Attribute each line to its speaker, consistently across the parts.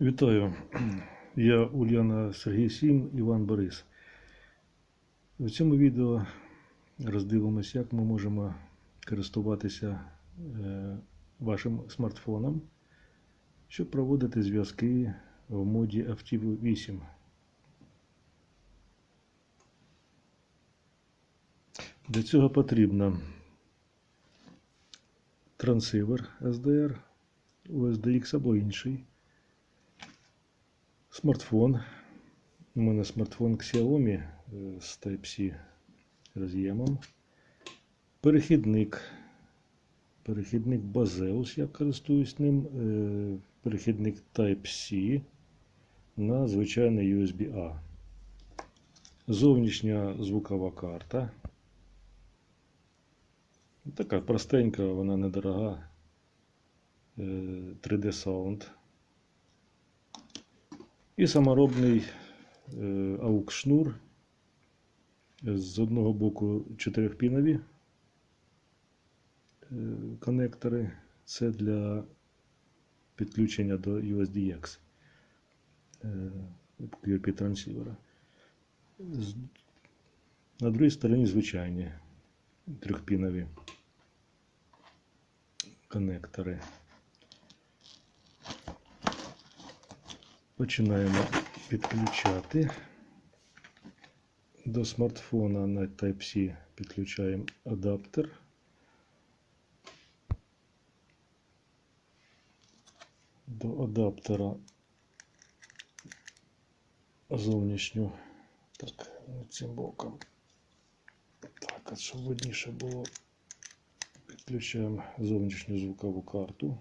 Speaker 1: Вітаю. Я Ульяна Сергій Сім, Іван Борис. В цьому відео роздивимось, як ми можемо користуватися е, вашим смартфоном, щоб проводити зв'язки в моді Active 8. Для цього потрібно трансивер SDR, USDX або інший. Смартфон. У мене смартфон Xiaomi е, з Type-C роз'ємом. Перехідник. Перехідник Bazeus, я користуюсь ним. Е, Перехідник Type-C на звичайний USB-A. Зовнішня звукова карта. Така простенька, вона недорога. Е, 3D Sound. І саморобний е, AUX з одного боку 4-пінові е, конектори. Це для підключення до USDX е, QRP трансівера. На другій стороні звичайні трьохпінові конектори. Починаємо підключати. До смартфона на Type-C підключаємо адаптер. До адаптера зовнішню. Так, цим боком. Так, а щоб видніше було, підключаємо зовнішню звукову карту.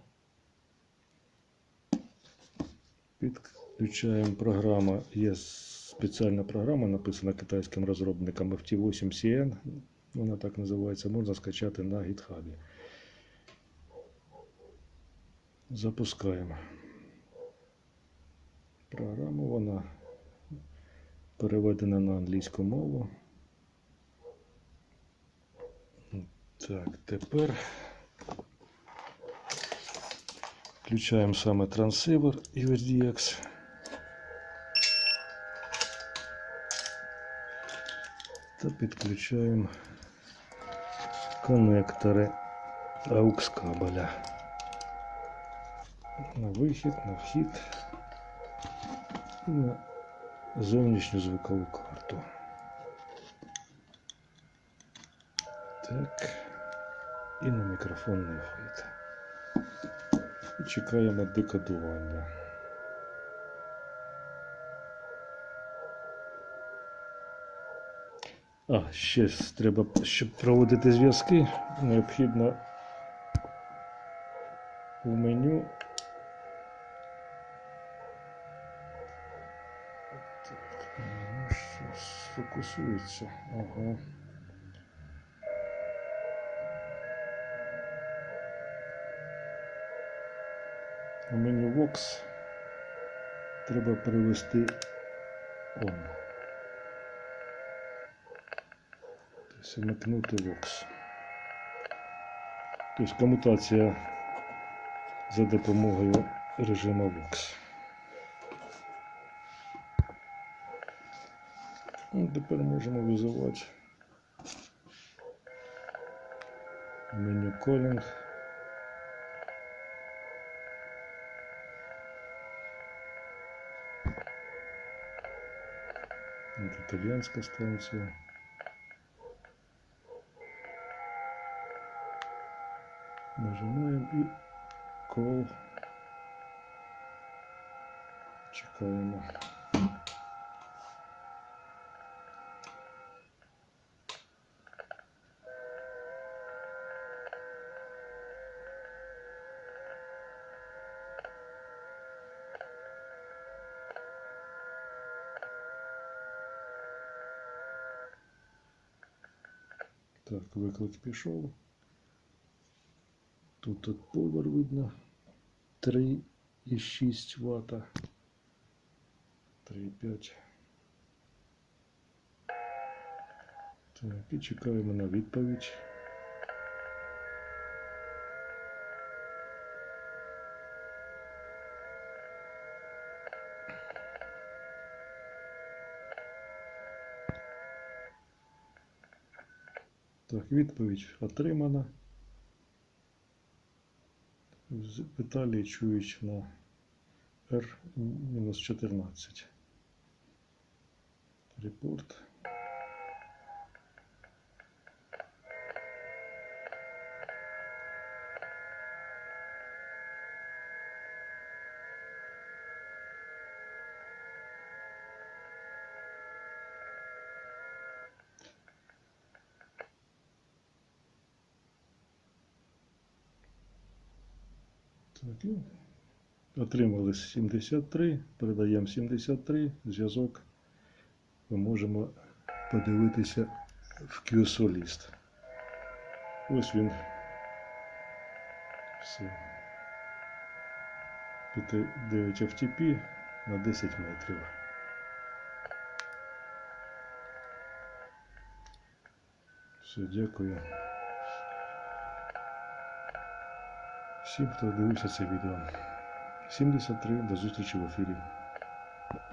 Speaker 1: Підключаємо програма. Є спеціальна програма, написана китайським розробником FT8CN. Вона так називається, можна скачати на GitHub. Запускаємо програму. Вона переведена на англійську мову. Так, тепер Включаємо саме трансивер USDX. Та підключаємо коннектори AUX кабеля. На вихід, на вхід і на зовнішню звукову карту. Так. І на мікрофонний вхід. І чекаємо декодування. А, ще треба, щоб проводити зв'язки, необхідно в меню. Так, ну, що сфокусується. Ага. В меню Vox треба перевести on. Тобто вмикнути Vox. Тобто комутація за допомогою режиму Vox. Ну, тепер можемо визивати меню Calling. Итальянская станция. Нажимаем и call. Чекаємо. Так, виклик пішов. Тут от повер видно 3,6 Вт. 3,5. Так, і чекаємо на відповідь. Так, відповідь отримана. Віталій чують на R-14. Репорт. Так, отримали 73, передаємо 73, зв'язок. Ми можемо подивитися в QSO-ліст. Ось він. Все. 9 FTP на 10 метрів. Все, дякую. Всім, хто дивився це відео. 73, до зустрічі в ефірі.